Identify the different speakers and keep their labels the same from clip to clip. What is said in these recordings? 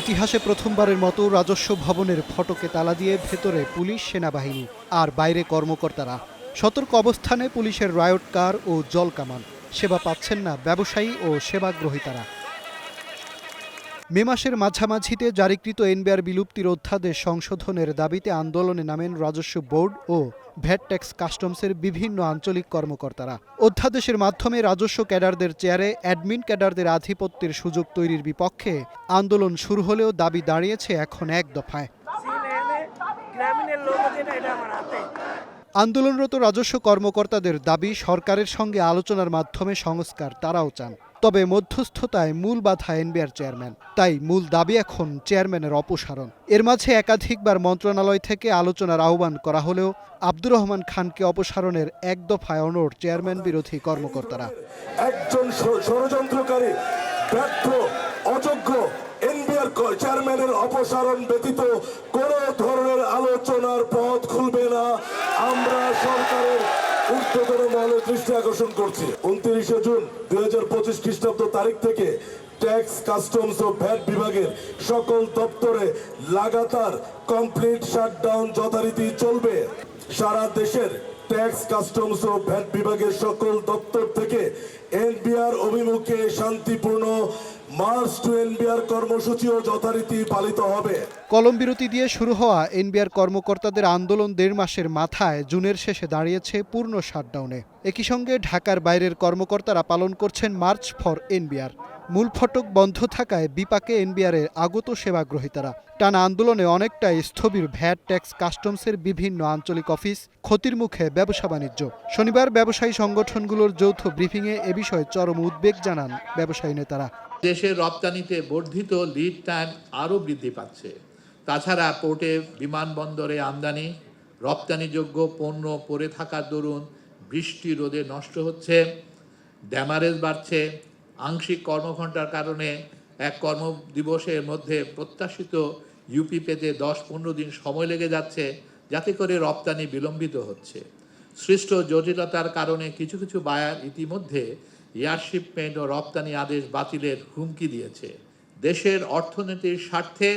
Speaker 1: ইতিহাসে প্রথমবারের মতো রাজস্ব ভবনের ফটকে তালা দিয়ে ভেতরে পুলিশ, সেনাবাহিনী আর বাইরে কর্মকর্তারা। সতর্ক অবস্থানে পুলিশের রায়ট কার ও জল কামান। সেবা পাচ্ছেন না ব্যবসায়ী ও সেবাগ্রহীতারা। মে মাসের মাঝামাঝিতে জারিকৃত এনবিআর বিলুপ্তির অধ্যাদেশ সংশোধনের দাবিতে আন্দোলনে নামেন রাজস্ব বোর্ড ও ভ্যাট ট্যাক্স কাস্টমসের বিভিন্ন আঞ্চলিক কর্মকর্তারা। অধ্যাদেশের মাধ্যমে রাজস্ব ক্যাডারদের চেয়ারে অ্যাডমিন ক্যাডারদের আধিপত্যের সুযোগ তৈরির বিপক্ষে আন্দোলন শুরু হলেও দাবি দাঁড়িয়েছে এখন এক দফায়। আন্দোলনরত রাজস্ব কর্মকর্তাদের দাবি সরকারের সঙ্গে আলোচনার মাধ্যমে সংস্কার তারাও চান। তবে মধ্যস্থতায় মূল বাধা এনবিআর চেয়ারম্যান। তাই মূল দাবি এখন চেয়ারম্যানের অপসারণ। এর মাঝে একাধিকবার মন্ত্রণালয় থেকে আলোচনার আহ্বান করা হলেও আব্দুর রহমান খানকে অপসারণের এক দফায় অনড় চেয়ারম্যান বিরোধী কর্মকর্তারা।
Speaker 2: একজন ষড়যন্ত্রকারী, ব্যর্থ, অযোগ্য এনবিআর চেয়ারম্যানের অপসারণ ব্যতীত কোন ধরনের আলোচনার পথ খুলবে না। আমরা সরকারের ঊর্ধ্বতন মহলের দৃষ্টি আকর্ষণ করছি। উনত্রিশে জুন দুই হাজার পঁচিশ খ্রিস্টাব্দ তারিখ থেকে ট্যাক্স, কাস্টমস ও ভ্যাট বিভাগের সকল দপ্তরে লাগাতার কমপ্লিট শাটডাউন যথারীতি চলবে। সারা দেশের ট্যাক্স, কাস্টমস ও ভ্যাট বিভাগের সকল দপ্তর থেকে এনবিআর অভিমুখে শান্তিপূর্ণ মার্চ টু পালিত হবে।
Speaker 1: কলম বিরতি দিয়ে শুরু হওয়া এনবিআর কর্মকর্তাদের আন্দোলন দেড় মাসের মাথায় জুনের শেষে দাঁড়িয়েছে পূর্ণ শাটডাউনে। একই সঙ্গে ঢাকার বাইরের কর্মকর্তারা পালন করছেন মার্চ ফর এনবিআর। মূল ফটক বন্ধ থাকায় বিপাকে এনবিআরের আগত সেবাগ্রহীতারা। টানা আন্দোলনে অনেকটাই স্থবির ভ্যাট ট্যাক্স কাস্টমসের বিভিন্ন আঞ্চলিক অফিস, ক্ষতির মুখে ব্যবসা বাণিজ্য। শনিবার ব্যবসায়ী সংগঠনগুলোর যৌথ ব্রিফিংয়ে এ বিষয়ে চরম উদ্বেগ জানান ব্যবসায়ী নেতারা।
Speaker 3: দেশের রপ্তানিতে বর্ধিত লিড টাইম আরও বৃদ্ধি পাচ্ছে। তাছাড়া পোর্টে বিমানবন্দরে আমদানি, রপ্তানিযোগ্য পণ্য পড়ে থাকার দরুন বৃষ্টি রোদে নষ্ট হচ্ছে, ড্যামারেজ বাড়ছে আংশিক কর্মঘণ্টার কারণে এক কর্মদিবসের মধ্যে প্রত্যাশিত ইউপি পেতে দশ পনেরো দিন সময় লেগে যাচ্ছে, যাতে করে রপ্তানি বিলম্বিত হচ্ছে। সৃষ্ট জটিলতার কারণে কিছু কিছু বায়ার ইতিমধ্যে এয়ার শিপমেন্ট ও রপ্তানি আদেশ বাতিলের হুমকি দিয়েছে। দেশের অর্থনীতির স্বার্থে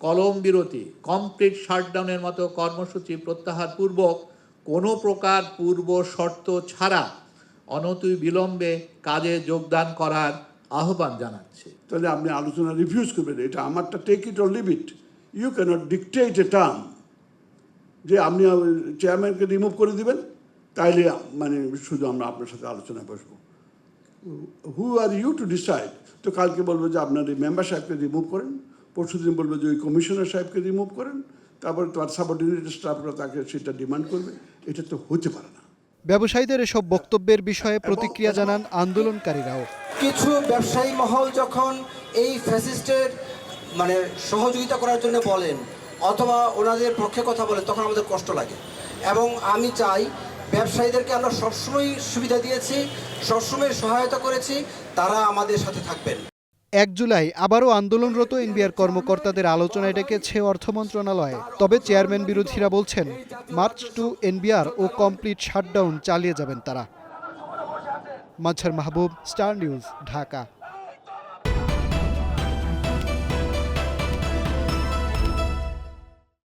Speaker 3: কলম বিরতি, কমপ্লিট শাটডাউনের মতো কর্মসূচি প্রত্যাহার পূর্বক কোনো প্রকার পূর্ব শর্ত ছাড়া অনতি বিলম্বে কাজে যোগদান করার আহ্বান জানাচ্ছে।
Speaker 4: তাহলে আপনি আলোচনা রিফিউজ করবেন, এটা আমারটা take it or leave it you cannot dictate a term যে আপনি চেয়ারম্যানকে রিমুভ করে দিবেন, তাইলে মানে শুধু আমরা আপনার সাথে আলোচনা বসবো। Who are you to decide তো কালকে বলব যে আপনার এই মেম্বার সাহেবকে রিমুভ করেন পরশু দিন বলব যে ওই কমিশনার সাহেবকে রিমুভ করেন, তারপর তার সাবঅর্ডিনেট স্টাফরা তাকে সেটা ডিমান্ড করবে, এটা তো হতে পারে না।
Speaker 1: ব্যবসায়ীদের এসব বক্তব্যের বিষয়ে প্রতিক্রিয়া জানান আন্দোলনকারীরাও।
Speaker 5: কিছু ব্যবসায়ী মহল যখন এই ফ্যাসিস্টের মানে সহযোগিতা করার জন্য বলেন অথবা ওনাদের পক্ষে কথা বলেন তখন আমাদের কষ্ট লাগে। এবং আমি চাই ব্যবসায়ীদেরকে আমরা সবসময় সুবিধা দিয়েছি সবসময় সহায়তা করেছি তারা আমাদের সাথে থাকবেন।
Speaker 1: এক জুলাই আবারও আন্দোলনরত এনবিআর কর্মকর্তাদের আলোচনায় ডেকেছে অর্থ মন্ত্রণালয়। তবে চেয়ারম্যান বিরোধীরা বলছেন, মার্চ টু এনবিআর ও কমপ্লিট শাটডাউন চালিয়ে যাবেন তারা। Mazhar Mahbub, star news, Dhaka.